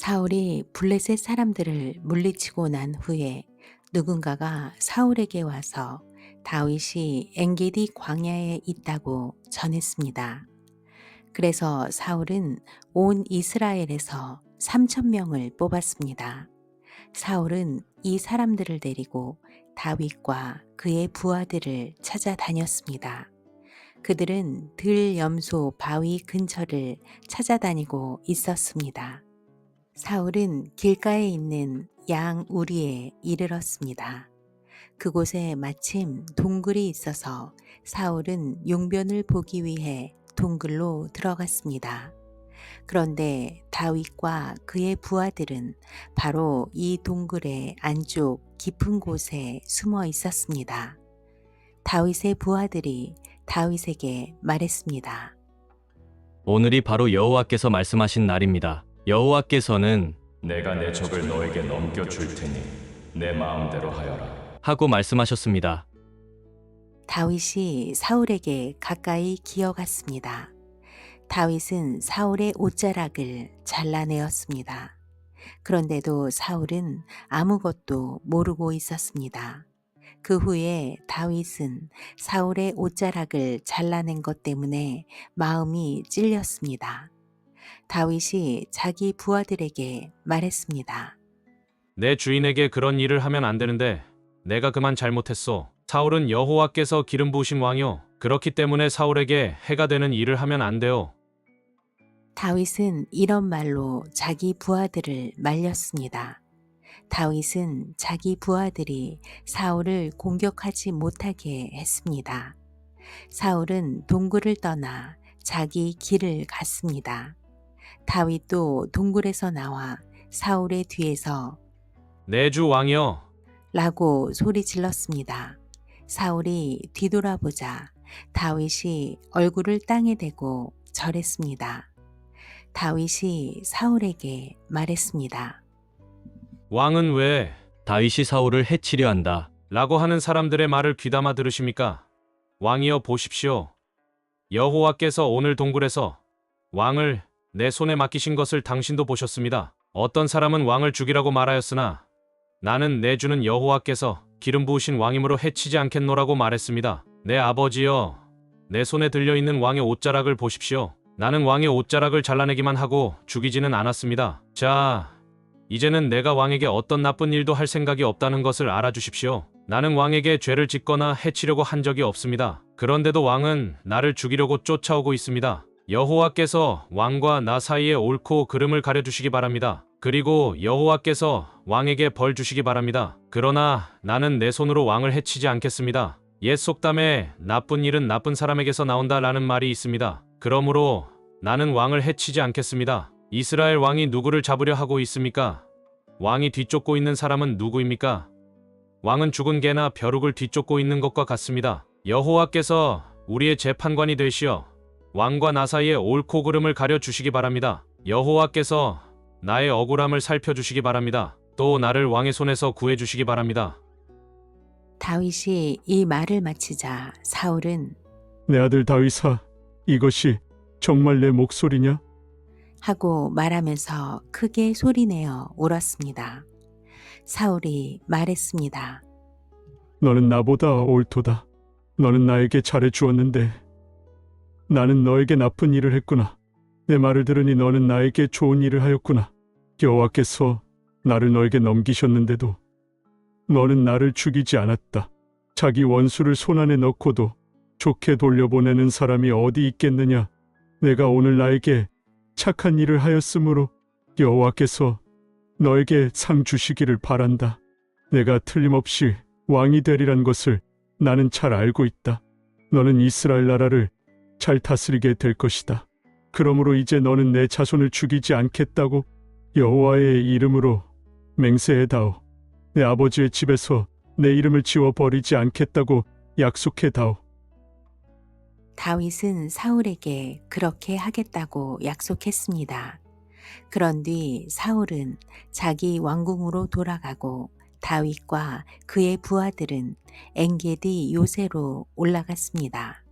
사울이 블레셋 사람들을 물리치고 난 후에 누군가가 사울에게 와서 다윗이 엔게디 광야에 있다고 전했습니다. 그래서 사울은 온 이스라엘에서 3천 명을 뽑았습니다. 사울은 이 사람들을 데리고 다윗과 그의 부하들을 찾아다녔습니다. 그들은 들 염소 바위 근처를 찾아다니고 있었습니다. 사울은 길가에 있는 양 우리에 이르렀습니다. 그곳에 마침 동굴이 있어서 사울은 용변을 보기 위해 동굴로 들어갔습니다. 그런데 다윗과 그의 부하들은 바로 이 동굴의 안쪽 깊은 곳에 숨어 있었습니다. 다윗의 부하들이 다윗에게 말했습니다. 오늘이 바로 여호와께서 말씀하신 날입니다. 여호와께서는 내가 내 적을 너에게 넘겨 줄 테니 내 마음대로 하여라. 하고 말씀하셨습니다. 다윗이 사울에게 가까이 기어갔습니다. 다윗은 사울의 옷자락을 잘라내었습니다. 그런데도 사울은 아무것도 모르고 있었습니다. 그 후에 다윗은 사울의 옷자락을 잘라낸 것 때문에 마음이 찔렸습니다. 다윗이 자기 부하들에게 말했습니다. 내 주인에게 그런 일을 하면 안 되는데 내가 그만 잘못했소. 사울은 여호와께서 기름 부으신 왕이요. 그렇기 때문에 사울에게 해가 되는 일을 하면 안 돼요. 다윗은 이런 말로 자기 부하들을 말렸습니다. 다윗은 자기 부하들이 사울을 공격하지 못하게 했습니다. 사울은 동굴을 떠나 자기 길을 갔습니다. 다윗도 동굴에서 나와 사울의 뒤에서 내 주 왕이여. 라고 소리 질렀습니다. 사울이 뒤돌아보자 다윗이 얼굴을 땅에 대고 절했습니다. 다윗이 사울에게 말했습니다. 왕은 왜? 다윗이 사울을 해치려 한다. 라고 하는 사람들의 말을 귀담아 들으십니까? 왕이여 보십시오. 여호와께서 오늘 동굴에서 왕을 내 손에 맡기신 것을 당신도 보셨습니다. 어떤 사람은 왕을 죽이라고 말하였으나 나는 내 주는 여호와께서 기름 부으신 왕이므로 해치지 않겠노라고 말했습니다. 내 아버지여, 내 손에 들려 있는 왕의 옷자락을 보십시오. 나는 왕의 옷자락을 잘라내기만 하고 죽이지는 않았습니다. 자, 이제는 내가 왕에게 어떤 나쁜 일도 할 생각이 없다는 것을 알아주십시오. 나는 왕에게 죄를 짓거나 해치려고 한 적이 없습니다. 그런데도 왕은 나를 죽이려고 쫓아오고 있습니다. 여호와께서 왕과 나 사이에 옳고 그름을 가려주시기 바랍니다. 그리고 여호와께서 왕에게 벌 주시기 바랍니다. 그러나 나는 내 손으로 왕을 해치지 않겠습니다. 옛 속담에 나쁜 일은 나쁜 사람에게서 나온다 라는 말이 있습니다. 그러므로 나는 왕을 해치지 않겠습니다. 이스라엘 왕이 누구를 잡으려 하고 있습니까? 왕이 뒤쫓고 있는 사람은 누구입니까? 왕은 죽은 개나 벼룩을 뒤쫓고 있는 것과 같습니다. 여호와께서 우리의 재판관이 되시어 왕과 나 사이에 옳고 그름을 가려 주시기 바랍니다. 여호와께서 나의 억울함을 살펴 주시기 바랍니다. 또 나를 왕의 손에서 구해 주시기 바랍니다. 다윗이 이 말을 마치자 사울은 내 아들 다윗아, 이것이 정말 내 목소리냐? 하고 말하면서 크게 소리내어 울었습니다. 사울이 말했습니다. 너는 나보다 옳도다. 너는 나에게 잘해 주었는데 나는 너에게 나쁜 일을 했구나. 내 말을 들으니 너는 나에게 좋은 일을 하였구나. 여호와께서 나를 너에게 넘기셨는데도 너는 나를 죽이지 않았다. 자기 원수를 손안에 넣고도 좋게 돌려보내는 사람이 어디 있겠느냐? 내가 오늘 나에게 착한 일을 하였으므로 여호와께서 너에게 상 주시기를 바란다. 내가 틀림없이 왕이 되리란 것을 나는 잘 알고 있다. 너는 이스라엘 나라를 잘 다스리게 될 것이다. 그러므로 이제 너는 내 자손을 죽이지 않겠다고 여호와의 이름으로 맹세해다오. 내 아버지의 집에서 내 이름을 지워 버리지 않겠다고 약속해다오. 다윗은 사울에게 그렇게 하겠다고 약속했습니다. 그런 뒤 사울은 자기 왕궁으로 돌아가고 다윗과 그의 부하들은 엔게디 요새로 올라갔습니다.